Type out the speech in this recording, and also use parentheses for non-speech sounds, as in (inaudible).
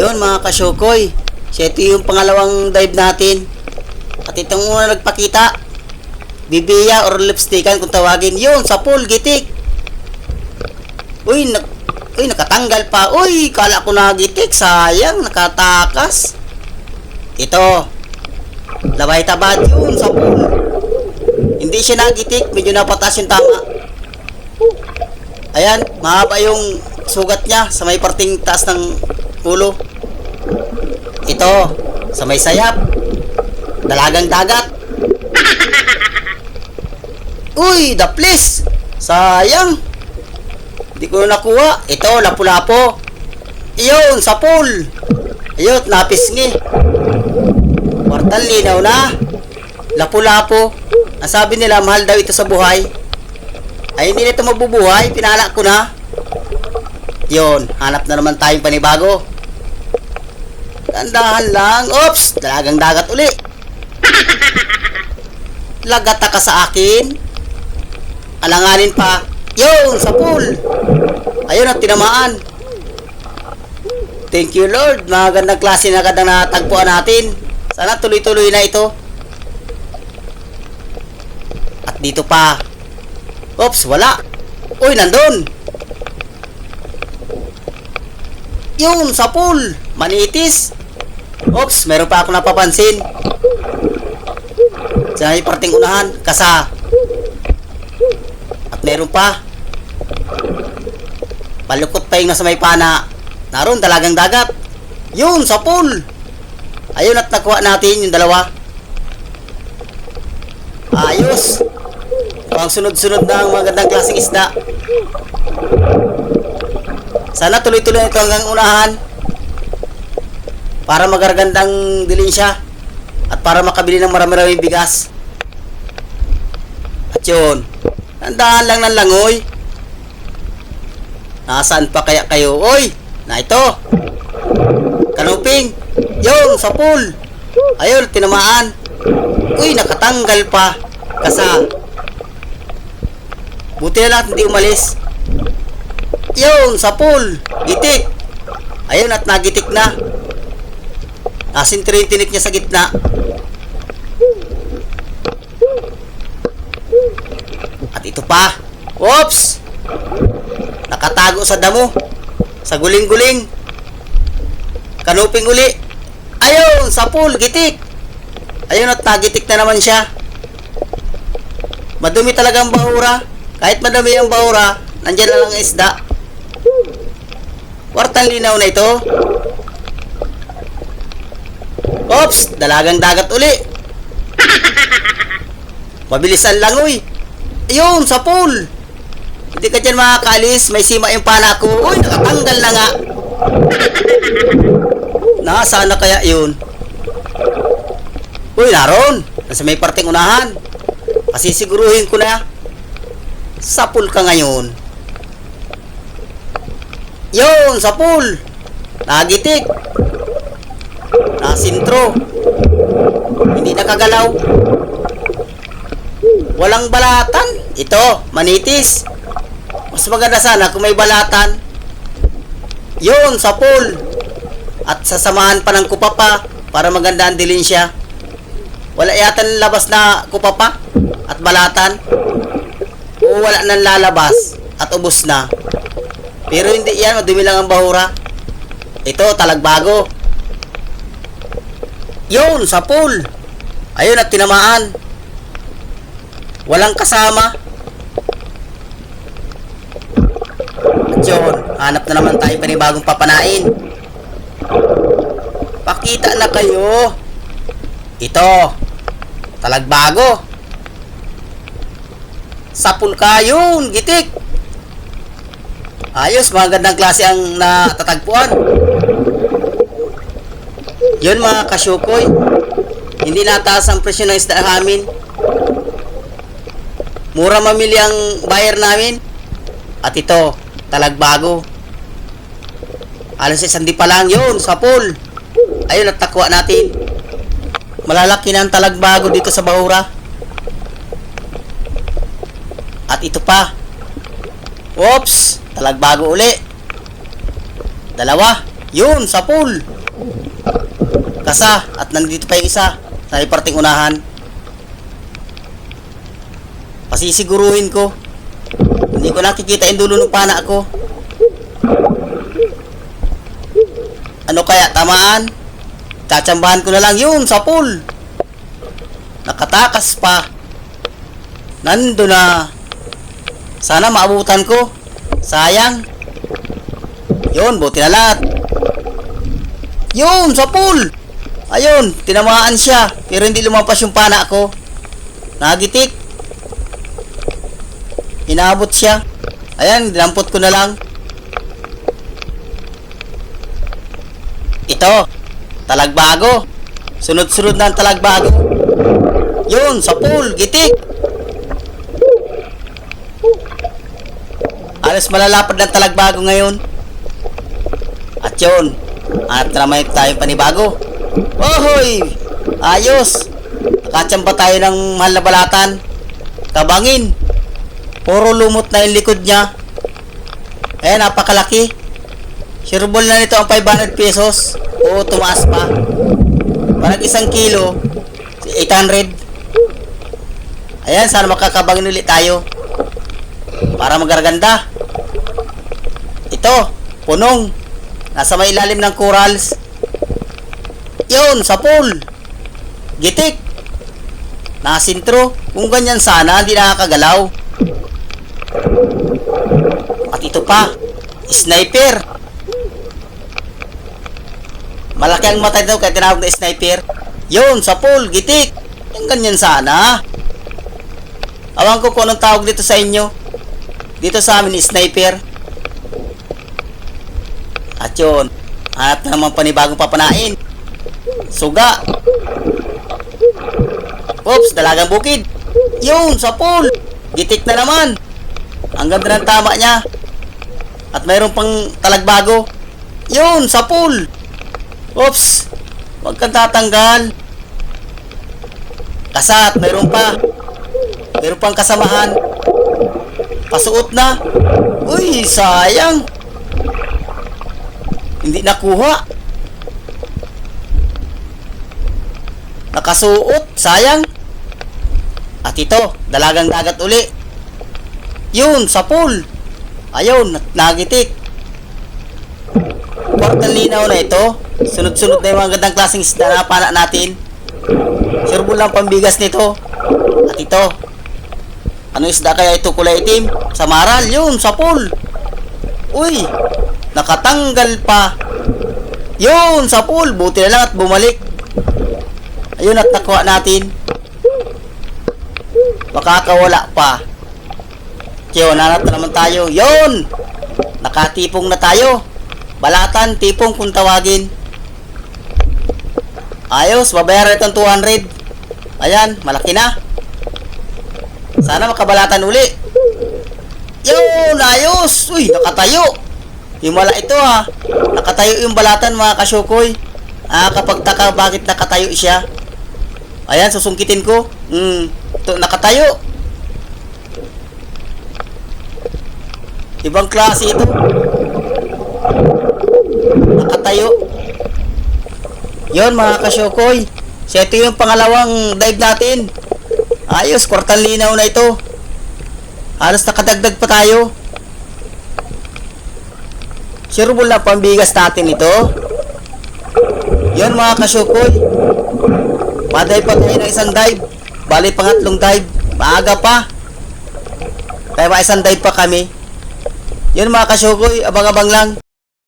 Yun mga kasyukoy. So ito yung pangalawang dive natin. At itong una nagpakita. Bibiya or lipstickan kung tawagin. Yun, sa pool, gitik. Uy, nak Uy, nakatanggal pa. Uy, kala ko nagitik. Sayang, nakatakas. Ito. Labay tabad yun sa pool. Hindi siya nagitik. Medyo napatas yung tama. Ayan, mahaba yung sugat niya sa may parting taas ng ulo. Ito, sa may sayap. Dalagang dagat. (laughs) Uy, the place. Sayang. Hindi ko na nakuha. Ito, lapu-lapo. Iyon, sa pool. Ayun, napisngi. Kwartal linaw na. Lapu-lapo. Ang sabi nila, mahal daw ito sa buhay. Ay, hindi na ito mabubuhay. Pinala ko na. Yun, hanap na naman tayong panibago. Tandahan lang. Oops! Dalagang dagat uli. Lagata ka sa akin. Alanganin pa. Yun, sa pool. Ayun at tinamaan. Thank you Lord. Magandang klase na agad ang natagpuan natin. Sana tuloy-tuloy na ito. At dito pa. Oops, wala. Uy, nandun. Yun, sa pool. Manitis. Oops, meron pa ako napapansin. Sa may parting unahan, kasa. At meron pa. Palukot pa yung nasa may pana. Naroon, dalagang dagat. Yun, sa pool. Ayun at nakuha natin yung dalawa. Ayos. Pang sunod-sunod na ang magandang klaseng isda. Sana tuloy-tuloy ito hanggang unahan. Para magaragandang dilin siya. At para makabili ng marami-rami bigas. At yun. Tandaan lang ng langoy. Nasaan pa kaya kayo? Oy! Na ito! Kanuping! Yun! Sa pool! Ayun! Tinamaan! Uy! Nakatanggal pa! Kasa! Buti na lang hindi umalis. Yun! Sa pool! Gitik! Ayun at nagitik na. Nasintirin tinik niya sa gitna. At ito pa. Oops! Nakatago sa damo. Sa guling-guling. Kanuping uli. Ayun! Sa pool! Gitik! Ayun at nagitik na naman siya. Madumi talaga ang bahura. Kahit madumi ang bahura, nandyan na lang ang isda. Kwartang linaw na ito. Oops! Dalagang dagat uli. Mabilis ang langoy. Ayun, sa pool. Hindi ka dyan makakaalis. May sima yung pana ko. Uy, nakatanggal na nga. Nasaan na kaya yun? Uy, naroon. Nasa may parting unahan. Kasi siguruhin ko na. Sa pool ka ngayon. Yun, sa pool. Nagitik. Nasintro. Hindi nakagalaw. Walang balatan. Ito, manitis. Mas maganda sana kung may balatan. Yun, sa pool. At sasamahan pa ng kupapa para maganda ang dilin siya. Wala yata labas na kupapa at balatan. O wala nang lalabas at ubos na. Pero hindi yan, madumi lang ang bahura. Ito, talagbago. Yun, sa pool. Ayun at tinamaan. Walang kasama. At yun, hanap na naman tayo panibagong papanain. Pakita na kayo. Ito, talagbago. Sapul ka yun, gitik. Ayos, magandang klase ang natatagpuan. Yun mga kasyukoy, hindi nataas ang presyo ng isda namin. Mura mamili ang buyer namin. At ito, talagbago. Alas sandi pa lang yun, sa pool. Ayun, natakwa natin. Malalaki na ang talagbago dito sa Bahura. At ito pa. Oops! Talagbago uli. Dalawa. Yun, sa pool. Kasa, at nandito pa yung isa. Sa may parting unahan. Pasisiguruhin ko. Hindi ko nakikita yung dulo ng pana ko. Ano kaya, tamaan? Tatsambahan ko na lang yun, sa pool. Nakatakas pa. Nando na. Sana maabutan ko. Sayang. Yun, buti na lahat. Yun, sa pool. Ayun, tinamaan siya. Pero hindi lumampas yung pana ko. Nagitik. Inabot siya. Ayan, dinampot ko na lang. Ito, talagbago. Sunod-sunod na ang talagbago. Yun, sa pool, gitik. Alas malalapad ng talagbago ngayon. At yun, hanap na naman tayong panibago. Ohoy! Ayos! Nakachamba tayo ng mahal na balatan. Tabangin. Puro lumot na yung likod niya. Ayan, napakalaki. Sureball na nito ang 500 pesos. Oo, tumaas pa. Parang isang kilo, 800. Ayan, sana makakabangin ulit tayo. Para magaraganda. Ito, punong. Nasa may ilalim ng corals. Yun, sa pool. Gitik. Nasintro. Kung ganyan sana, hindi nakakagalaw. At ito pa, sniper. Malaki ang mata nito kaya tinawag na sniper. Yun, sa pool, gitik. Yung ganyan sana. Awan ko kung anong tawag dito sa inyo. Dito sa amin, sniper. At yun, hanap na naman panibagong papanain. Suga. Oops, dalagang bukid. Yun, sa pool. Gitik na naman. Ang ganda ng tama niya. At mayroon pang talagbago. Yun, sa pool. Oops, huwag kang tatanggal. Kasat, mayroon pa. Mayroon pang kasamahan. Pasuot na. Uy, sayang. Hindi nakuha. Nakasuot, sayang. At ito, dalagang dagat uli. Yun, sa pool. Ayun, nagitik. Kwartang linaw na ito. Sunod-sunod na yung mga gandang klaseng isda na pana natin. Sureball lang pambigas nito. At ito. Ano isda kaya ito kulay itim? Sa maral, yun, sa pool. Uy, nakatanggal pa. Yun, sa pool. Buti na lang at bumalik. Ayun at nakuha natin. Makakawala pa. Kaya nanat na naman tayo. Yun! Nakatipong na tayo. Balatan, tipong kung tawagin. Ayos, babayaran itong 200. Ayan, malaki na. Sana makabalatan uli. Yun, ayos! Uy, nakatayo. Himala ito ha. Nakatayo yung balatan mga kasyukoy. Ah, kapag taka bakit nakatayo siya. Ayan, susungkitin ko. Hmm, ito, nakatayo. Ibang klase ito. Nakatayo. Yon mga kasyokoy. So ito yung pangalawang dive natin. Ayos, kwartang linaw na ito. Halos nakadagdag pa tayo. Sureball na pambigas natin ito. Yon mga kasyokoy. Paday pa tayo ng isang dive. Bali pangatlong dive. Maaga pa. Kaya mga isang dive pa kami. Yun mga kasyokoy, abang-abang lang.